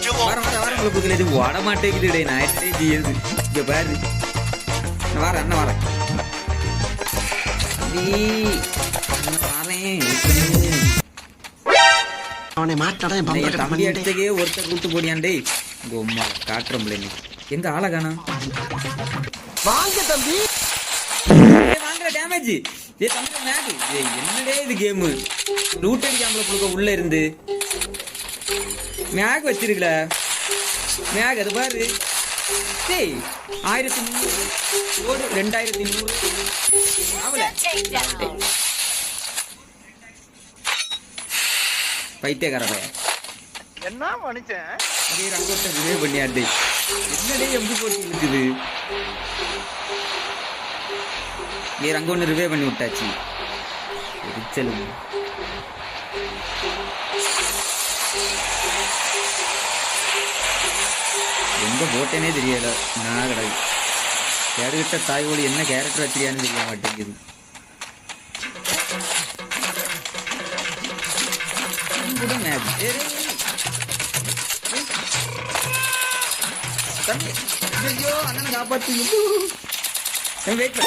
கொடுக்கல இது ஓட மாட்டேங்குது நான் செய்யுது இங்க பாரு. அவனை மாட்டாடா தம்பி அடிச்சக்கே ஒருத்தர் கூட்டு போடியாண்டே. உங்க நீ. எங்க ஆளை காணோம்? வாங்க தம்பி. ஏய், வாங்குற டேமேஜ் ஏ தம்பி மேக் ஏய் என்னடே இது கேம் ரூட் அடிக்காமல கொடுக்க உள்ள இருந்து. மேக் வச்சிருக்கல. மேக் அது பாரு. டேய் ஆயிரத்தி முந்நூறு ஓடு ரெண்டாயிரத்தி நூறு ஆவல. டேய். பைத்தியக்கார பையன். என்ன மனுஷன்? அதே ரங்கோட்டை ரிவே பண்ணியாண்டே. என்னடே எம்பி போட்டு இருக்குது? நீ ரங்கோன்னு ரிவே பண்ணி விட்டாச்சு. எரிச்சலும் எங்க போட்டேனே தெரியல. நான் கடை கேடுகிட்ட தாய்வோடு என்ன கேரக்டர் வச்சிருக்கான்னு தெரிய மாட்டேங்குது. கூட ஐயோ அண்ணனை காப்பாத்து வெயிட்